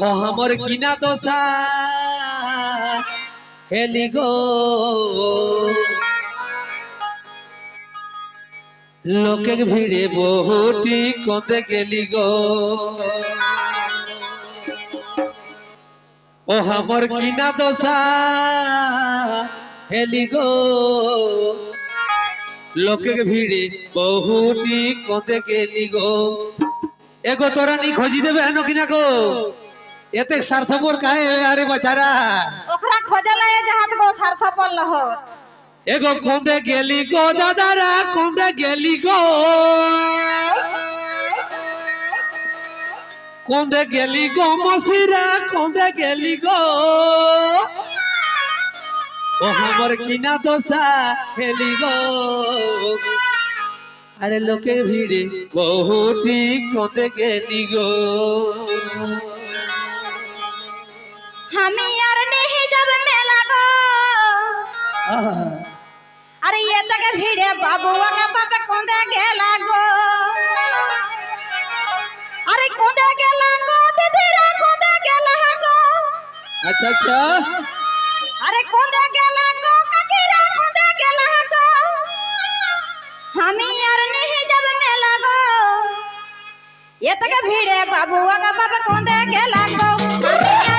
মহামর কিনা দোষা? হেলি গো। লোকে ভিড়ে বহুটি কন্দে গেলি গো। ও আমার কিনা দোষা? হেলি গো। লোকে ভিড়ে বহুটি কন্দে গেলি গো। এগো তোরা নি খোঁজি দেবে হেন কিনা গো? এতে স্বার্থপর কাহে আরে বাছারা ओकरा खोजला है जहां तो सार्थ पल हो এগো কন্দে গেলি গো দাদারা কন্দে গেলি গো কন্দে গেলি গো মসিরা কন্দে গেলি গো ও हमर কিনা দোসা হেলি গো আরে লোকে ভিড়ে বহুটি কন্দে গেলি গো हमें यार नहीं जब मेला गो अरे ये तो तक भीड़े बाबुआ का पापा कोंदे गेला गो अरे कोंदे गेला गो तेरा कोंदे गेला गो अच्छा अच्छा। अरे कोंदे गेला गो ककीरा कोंदे गेला गो हमें यार नहीं जब मेला गो ये तो तक भीड़े बाबुआ का पापा कोंदे गेला गो हमें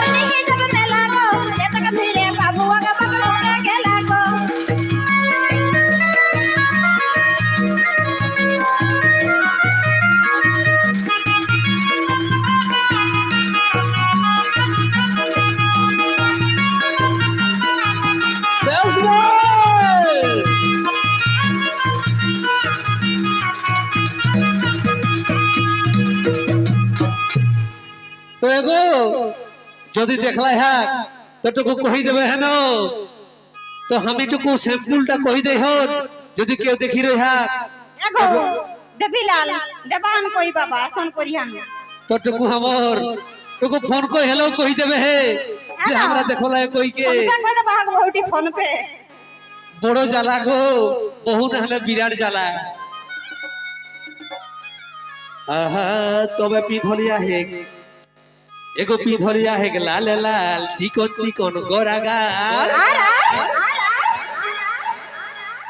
যদি দেখলাই হ্যাঁ তোটুকু কহি দেবে হ্যাঁ, হেন তো আমি টুকু স্যাম্পলটা কহি দেই হন হ্যাঁ। যদি কেউ দেখি রই হ্যাঁ। দেবিলাল দেবান কই বাবা আসন করি আমি। টুকু ফোন কই হ্যালো দেবে হে। যে আমরা দেখলাই কই কে। Phone pay? বড় জ্বালা গো হলে বিরাট জ্বালা। তবে পিধলিয়া হেক। এগো পিধলিয়া হে লাল লাল চিকন চিকন গোরা গাল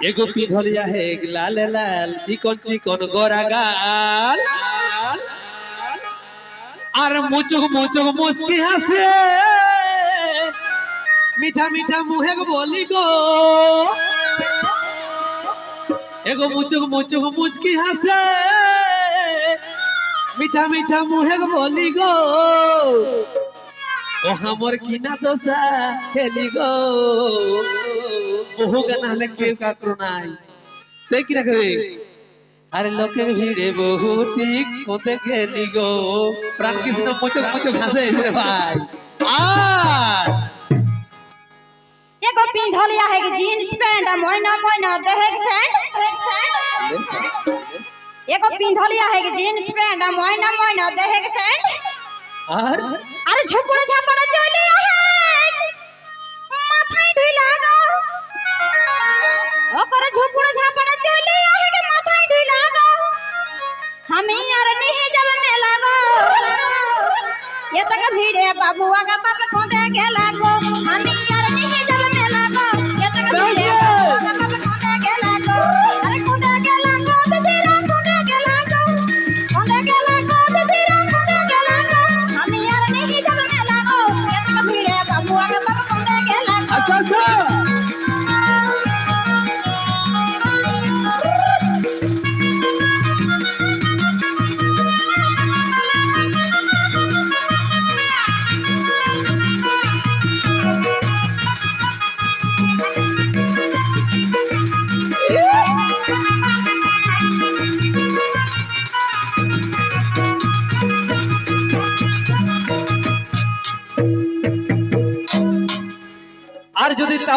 এগো পিধলিয়া হে লাল লাল চিকন চিকন গোরা গাল আর মুচুক মুচুক মুচকি হাসে মিঠা মিঠা মুহে বলি গো এগো মুচুক মুচুক মুচকি হাসে মিঠা মিঠা মুহে বলি গো। ও আমার কিনা দোষা খেলি গো। বহু গান হলে কেউ কাকর নাই। তাই কি রাখবে আরে লোকে ভিড়ে বহু ঠিক হতে খেলি গো। প্রাণকৃষ্ণ মোচক মোচক হাসে ভাই। আর এগো পিন্ধলিয়া হে জিন্স প্যান্ট আর ময়না ময়না দেহে স্যান্ড एगो पिंधलिया है कि जीन्स पैंट आ मोइना मोइना देहे के सेंट আর अरे झुपड़ झापड़ चले है। माथाई ढुला गो ओकर झुपड़ झापड़ चले है कि माथाई ढुला गो हमें यार नहीं जब मेला गो ये तक भीड़े बाबुआ का पाप को दे के लागो। हमें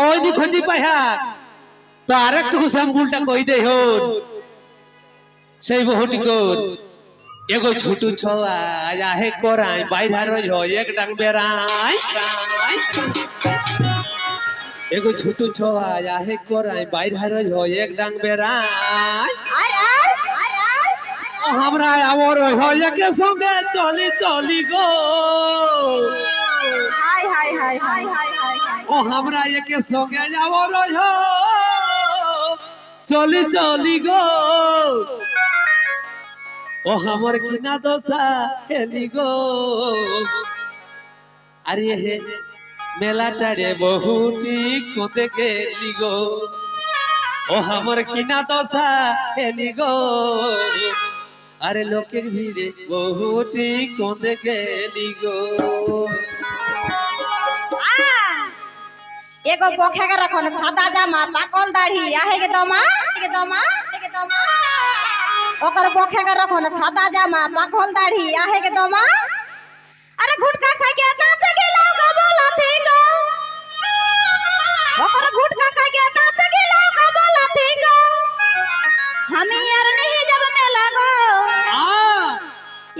ওই নি খুঁজি পাইয়া তো আরেকটুকু সাম্বুলটা কই দে হন সেই বহুটি কোন এগো ছুটু ছোয়া, আহে করাই বাইধার রজ এক ডাং বেড়াই। এগো ছুটু ছোয়া, আহে করাই বাইধার রজ এক ডাং বেড়াই। আমরা আমার হয়ে সঙ্গে চলি চলি গো। ও আমরা একে সঙ্গে যাব রহ চলি চলি গো। ও আমার কিনা দশা হেলি গো। আরে হে মেলাটারে বহুটি কোতে গেলি গো। ও আমার কিনা দশা হেলি গো। আরে লোকের ভিড়ে বহুটি কোতে গেলি গো। एगो पोखे के रखो न सादा जामा पाकल दाढ़ी आहे के दमा? के दमा के दमा ओकर पोखे के रखो न सादा जामा पाकल दाढ़ी आहे के दमा? अरे गुटका खा के दांत के लाग बोला थी गो ओकर गुटका खा के दांत के लाग बोला थी गो हम यार नहीं जब में लागो आ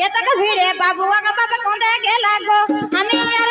ये तक भीड़े बाबुआ का बाबा कोंदे के लागो हम यार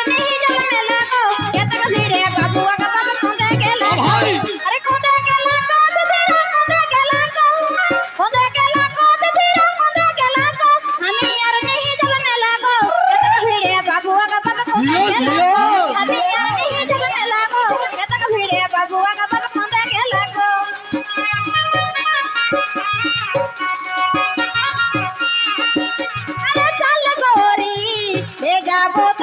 Bravo.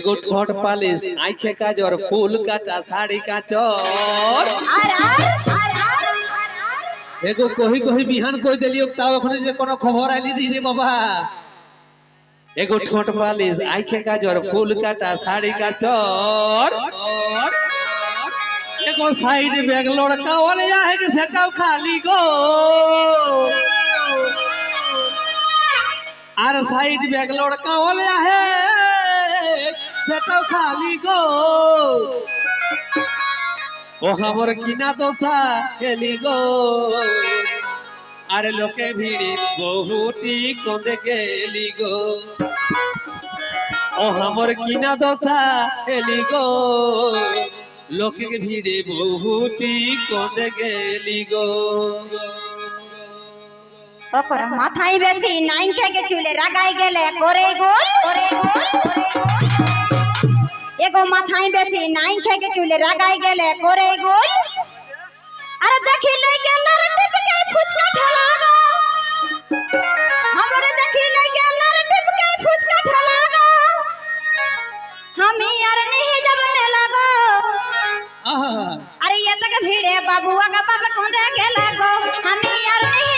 এগো ঠোঁট পালিশ আইখে কাজর ফুল কাটা শাড়ি কাচর। এগো কহি কহি বিহান কই দিলি তাও এখন যে কোনো খবর আইলি দিদি বাবা। এগো ঠোঁট পালিশ আইখে কাজর ফুল কাটা শাড়ি কাচর। এগো সাইড ব্যাগ লড়কা ওলে যা হে সেটাও খালি গো। আর সাইড ব্যাগ লড়কা ওলে আহে সেটাও খালি গো। আমার কিনা দোসা খেলি গো। আর লোকে ভিড়ে, বহুটি কোঁদে গেলি গো। ও আমার কিনা দোসা খেলি গো। লোকে ভিড়ে, বহুটি কোঁদে গেলি গো। মাথায় বেশি নাইন থেকে চুলে রাগাই গেলে করে গোল। করে को माथाई बेसी नाई खे के चूल्हे रगाई गेले कोरे गुल। अरे देखी ले गेल रंडी पे के फुचका ठेला गो। हमरे देखी ले गेल रंडी पे के फुचका ठेला गो। हम यार नहीं जब मेला गो। अरे ये तक भीड़े बाबू का पापा कौन दे गेला गो हम यार नहीं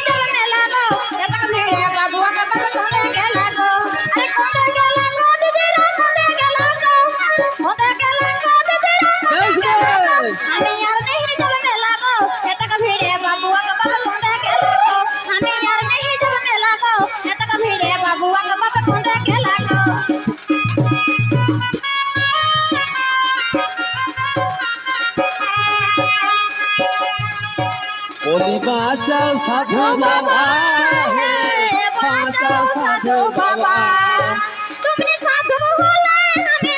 বলি বাঁচাও সাধু বাবা। হে বাঁচাও সাধু বাবা। তুমি সাধু হলে আমি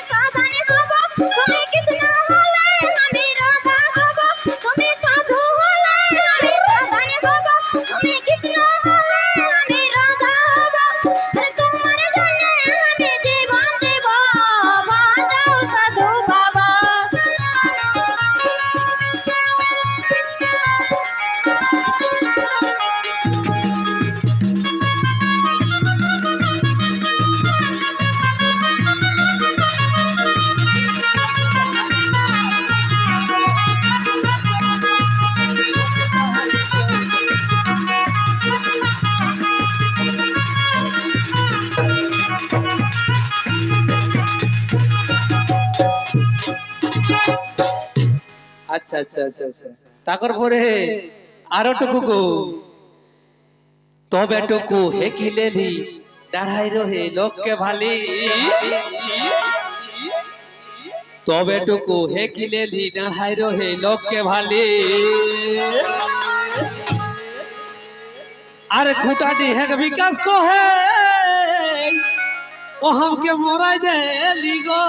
আচ্ছা আচ্ছা আচ্ছা আচ্ছা। তাকর পরে আরও টুকু গো তবে টুকু হে কি লেলি ডাড়াই রহে লোককে ভালি। তবে টুকু হে কি লেলি ডাড়াই রহে লোককে ভালি। আরে খুঁটাটি হেক বিকাশ কো হে ও হামকে মরাই দেলি গো।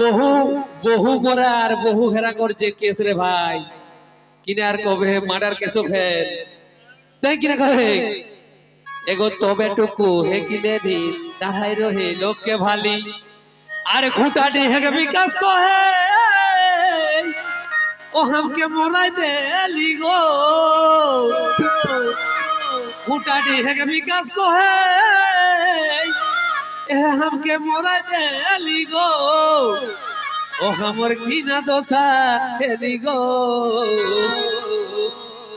বহু বহু করে আর বহু হেরা করছে কেস রে ভাই। আর কবে মার্ডার কেসও ফের তাই কিনা কবে? এগো তবে টুকু হে কিনে দি দাঁড়াই রহে লোককে ভালি। আর খুঁটাটি হেগে বিকাশ কহে, ও হামকে মরাই দে লিগো খুঁটাটি হেগে বিকাশ কহে हमके মোরাই দে লিগো ও हमर কি না দোসা হেলি গো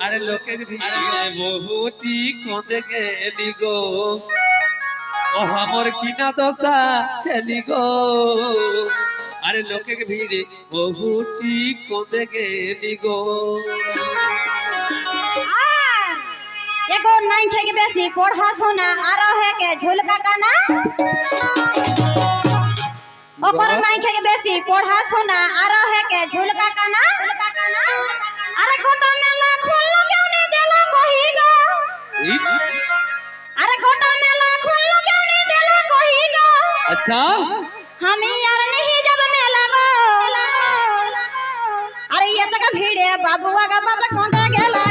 আরে লোকে ভিড়ে বহুটি কোঁদে গেলি গো ও हमर কি না দোসা হেলি গো আরে লোকে ভিড়ে বহুটি কোঁদে গেলি গো আর एगो नाइन थे के बेसी फोड़ सोना आ रहा है के झुलका काना ओकर नाइन थे के बेसी फोड़ सोना आ रहा है के झुलका काना झुलका अरे घोटा मेला खोल लो क्यों नहीं देला कोही गो? अरे घोटा मेला खोल लो क्यों नहीं देला कोही गो? अच्छा? हम यार नहीं जब मेला गो। अरे ये तो तक भीड़ है बाबू आगा बाबा कौन था गेला?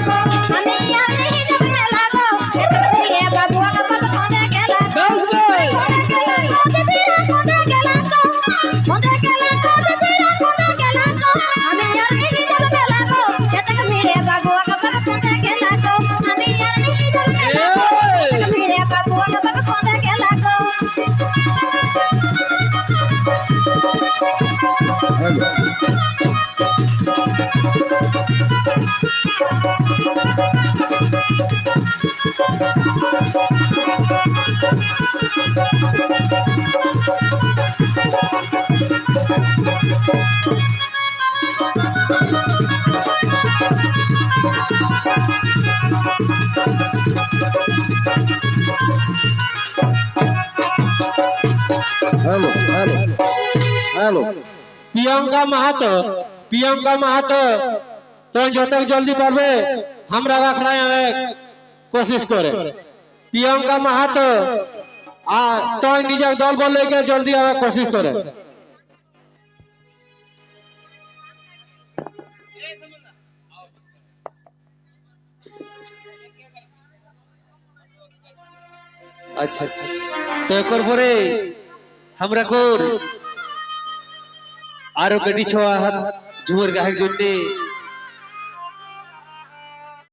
Hello hello hello Priyanka Mahato Priyanka Mahato তো যত জলদি পারবে, আমরা আখড়ায় আনে কোশিশ করে। প্রিয়ঙ্কা মাহাতো, আর তো নিজের দল বলে জলদি আবার কোশিশ করে। আচ্ছা আচ্ছা। তো একর পরে আমরা কোর। আরও কেটি ছোয়া ঝুমুর গাহের জন্য